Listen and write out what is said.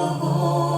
Твого.